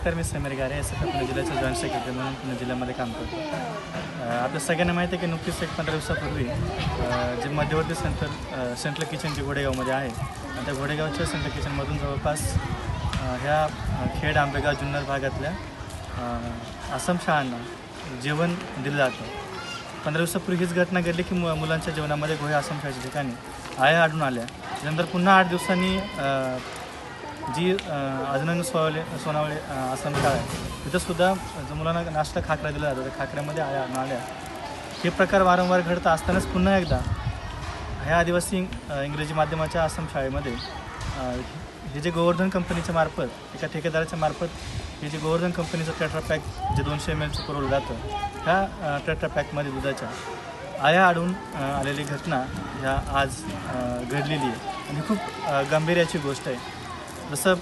नमस्कार मी समीर गारे S F Pune जिल्ह्याचा जॉईंट सेक्रेटरी म्हणून पुणे जिल्ह्यामध्ये काम करतो. आपल्या सगळ्यांना माहिती आहे की नुकतीच एक पंधरा दिवसापूर्वी जे मध्यवर्ती सेंटर सेंट्रल किचन जे घोडेगावमध्ये आहे आणि त्या घोडेगावच्या सेंट्रल किचनमधून जवळपास ह्या खेड आंबेगाव जुन्नर भागातल्या आसाम शाळांना जेवण दिलं जातं. पंधरा दिवसापूर्वी हीच घटना घडली की मु मुलांच्या जेवणामध्ये गोहे आसाम शाळेच्या ठिकाणी आया आढळून आल्या. नंतर पुन्हा आठ दिवसांनी जी अजनन सोनावळे सोनावळे आसन काळ शाळा आहे तिथंसुद्धा जो मुलांना नाश्ता खाकऱ्या दिला जातो त्या खाकऱ्यामध्ये आया आल्या हे प्रकार वारंवार घडत असतानाच पुन्हा एकदा ह्या आदिवासी इंग्रजी माध्यमाच्या आश्रम शाळेमध्ये हे जे गोवर्धन कंपनीच्या मार्फत एका ठेकेदाराच्या मार्फत हे जे गोवर्धन कंपनीचं टेट्रा पॅक जे दोनशे एम एलचं पुरवलं जातं ह्या टेट्रा पॅकमध्ये दुधाच्या आया आडून आलेली घटना ह्या आज घडलेली आहे. आणि खूप गांभीर्याची गोष्ट आहे. जसं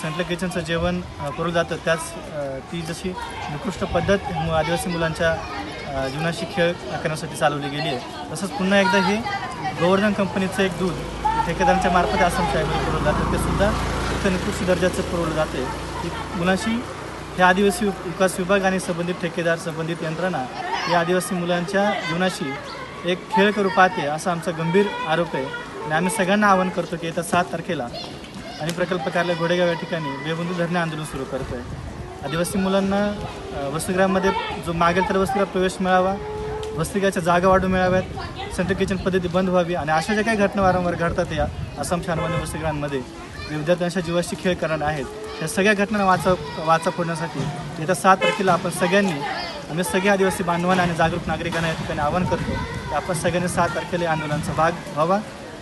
सेंट्रल किचनचं जेवण करू जातं त्याच ती जशी निकृष्ट पद्धत आदिवासी मुलांच्या जीवनाशी खेळ करण्यासाठी चालवली गेली आहे. तसंच पुन्हा एकदा हे गोवर्धन कंपनीचं एक दूध ठेकेदारांच्या मार्फत आसाम शाळेमध्ये पुरवलं जातं ते सुद्धा इतकं निकृष्ट दर्जाचं पुरवलं जाते की मुलांशी हे आदिवासी विकास विभाग आणि संबंधित ठेकेदार संबंधित यंत्रणा या आदिवासी मुलांच्या जीवनाशी एक खेळ करू पाहते असा आमचा गंभीर आरोप आहे. आणि आम्ही सगळ्यांना आवाहन करतो की येत्या सात तारखेला आणि प्रकल्प कार्यालय घोडेगाव या ठिकाणी बेबंदू धरणे आंदोलन सुरू करतो आहे आदिवासी मुलांना वसतिगृहामध्ये जो मागेल तर वसतिगृहात प्रवेश मिळावा वसतिगृहाच्या जागा वाढू मिळाव्यात सेंट्रल किचन पद्धती बंद व्हावी आणि अशा ज्या काही घटना वारंवार घडतात या आसाम शाळांमध्ये वसतिगृहांमध्ये विद्यार्थ्यांच्या जीवाशी खेळ करणार आहेत. या सगळ्या घटना वाचा वाचा फोडण्यासाठी येत्या सात तारखेला आपण सगळ्यांनी आम्ही सगळे आदिवासी बांधवांना आणि जागरूक नागरिकांना या ठिकाणी आवाहन करतो की आपण सगळ्यांनी सात तारखेला या आंदोलनाचा भाग व्हावा.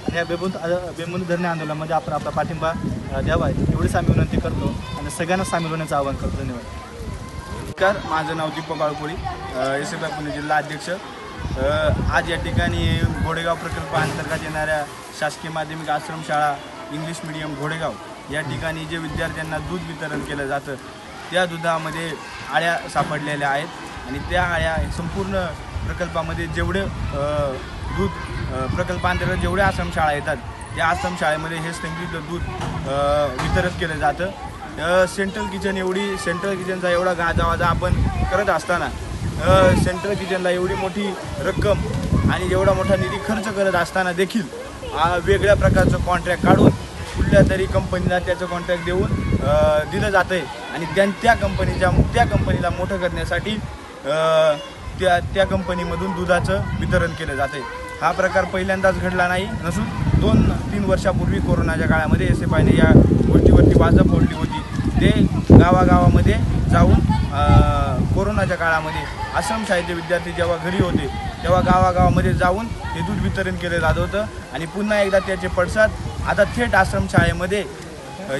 आणि या बेबंद बेबंद धरणे आंदोलनामध्ये आपण आपला पाठिंबा द्यावा एवढीच आम्ही विनंती करतो आणि सगळ्यांना सामील होण्याचं आवाहन करतो. धन्यवाद. नमस्कार माझं नाव Deepak Balkoli S F I Pune जिल्हा अध्यक्ष. आज या ठिकाणी घोडेगाव प्रकल्पाअंतर्गत येणाऱ्या शासकीय माध्यमिक आश्रमशाळा इंग्लिश मिडियम घोडेगाव या ठिकाणी जे विद्यार्थ्यांना दूध वितरण केलं जातं त्या दुधामध्ये आळ्या सापडलेल्या आहेत आणि त्या आळ्या संपूर्ण प्रकल्पामध्ये जेवढे दूध प्रकल्पांतर्गत जेवढे जेवढ्या आश्रमशाळा येतात त्या आश्रमशाळेमध्ये हे संगीत दूध वितरित केलं जातं. सेंट्रल किचन एवढी सेंट्रल किचनचा एवढा गाजावाजा आपण करत असताना सेंट्रल किचनला एवढी मोठी रक्कम आणि एवढा मोठा निधी खर्च करत असताना देखील वेगळ्या प्रकारचं कॉन्ट्रॅक्ट काढून कुठल्या तरी कंपनीला त्याचं कॉन्ट्रॅक्ट देऊन दिलं जातं आहे आणि त्या त्या कंपनीच्या त्या कंपनीला मोठं करण्यासाठी त्या त्या कंपनीमधून दुधाचं वितरण केलं जाते हा प्रकार पहिल्यांदाच घडला नाही. नसून? दोन तीन वर्षापूर्वी कोरोनाच्या काळामध्ये एस एफ आयने या गोष्टीवरती वाजप फोडली होती. ते गावागावामध्ये जाऊन कोरोनाच्या काळामध्ये आश्रमशाळेचे विद्यार्थी जेव्हा घरी होते तेव्हा गावागावामध्ये जाऊन हे दूध वितरण केलं जात होतं. आणि पुन्हा एकदा त्याचे पडसाद आता थेट आश्रमशाळेमध्ये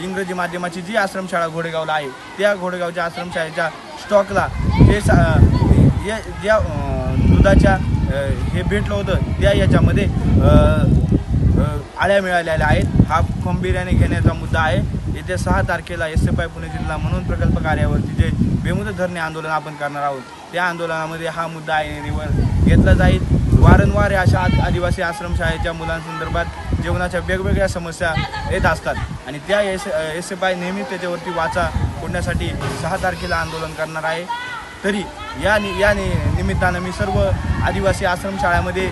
इंग्रजी माध्यमाची जी आश्रमशाळा घोडेगावला आहे त्या घोडेगावच्या आश्रमशाळेच्या स्टॉकला हे सा या ज्या दुधाच्या हे भेटलं होतं त्या याच्यामध्ये आळ्या मिळालेल्या आहेत. हा खंबीर्याने घेण्याचा मुद्दा आहे. येत्या सहा तारखेला एस एफ आय पुणे जिल्हा म्हणून प्रकल्प कार्यावरती जे बेमुदत धरणे आंदोलन आपण करणार आहोत त्या आंदोलनामध्ये हा मुद्दा ऐरणीवर घेतला जाईल. वारंवार या अशा आदिवासी आश्रमशाळेच्या मुलांसंदर्भात जेवणाच्या वेगवेगळ्या समस्या येत असतात आणि त्या एस एस एफ आय नेहमी त्याच्यावरती वाचा फोडण्यासाठी सहा तारखेला आंदोलन करणार आहे. तरी या नि या निमित्तानं मी सर्व आदिवासी आश्रमशाळामध्ये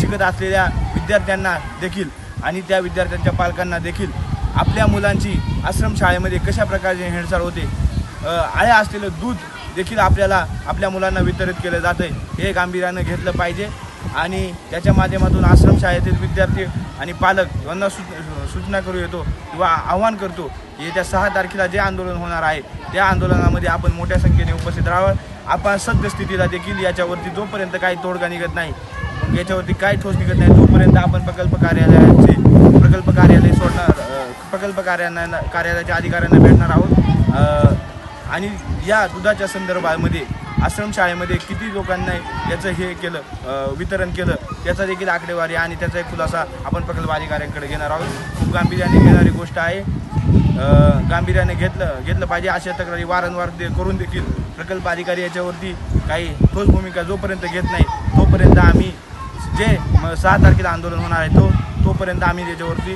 शिकत असलेल्या विद्यार्थ्यांना देखील आणि त्या विद्यार्थ्यांच्या पालकांना देखील आपल्या मुलांची आश्रमशाळेमध्ये कशा प्रकारचे हेळसाळ होते अ, आळ्या असलेलं दूध देखील आपल्याला आपल्या मुलांना वितरित केलं जातं हे गांभीर्यानं घेतलं पाहिजे. आणि त्याच्या माध्यमातून आश्रमशाळेतील विद्यार्थी आणि पालक यांना सू सूचना करू येतो किंवा आव्हान करतो की येत्या सहा तारखेला जे आंदोलन होणार आहे त्या आंदोलनामध्ये आपण मोठ्या संख्येने उपस्थित राहावं. आपण सद्यस्थितीला देखील याच्यावरती जोपर्यंत काही तोडगा निघत नाही याच्यावरती काय ठोस निघत नाही तोपर्यंत आपण प्रकल्प कार्यालयाचे प्रकल्प कार्यालय सोडणार प्रकल्प कार्यालयांना कार्यालयाच्या अधिकाऱ्यांना भेटणार आहोत. आणि या दुधाच्या संदर्भामध्ये आश्रमशाळेमध्ये किती लोकांना याचं हे केलं वितरण केलं त्याचा देखील आकडेवारी आणि त्याचा एक खुलासा आपण प्रकल्प अधिकाऱ्यांकडे घेणार आहोत. खूप गांभीर्याने घेणारी गोष्ट आहे. गांभीर्याने घेतलं घेतलं पाहिजे अशा तक्रारी वारंवार ते करून देखील प्रकल्प अधिकारी याच्यावरती काही ठोस भूमिका जोपर्यंत घेत नाही तोपर्यंत आम्ही जे सहा तारखेला आंदोलन होणार आहे तो तोपर्यंत आम्ही त्याच्यावरती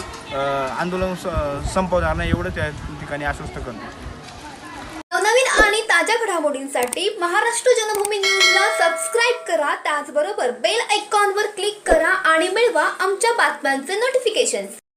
आंदोलन स- संपवणार नाही एवढं त्या ठिकाणी आश्वस्त करतो. ताज्या घडामोडींसाठी महाराष्ट्र जनभूमी न्यूजला सबस्क्राईब करा. त्याचबरोबर बेल आयकॉनवर क्लिक करा आणि मिळवा आमच्या बातम्यांचे नोटिफिकेशन्स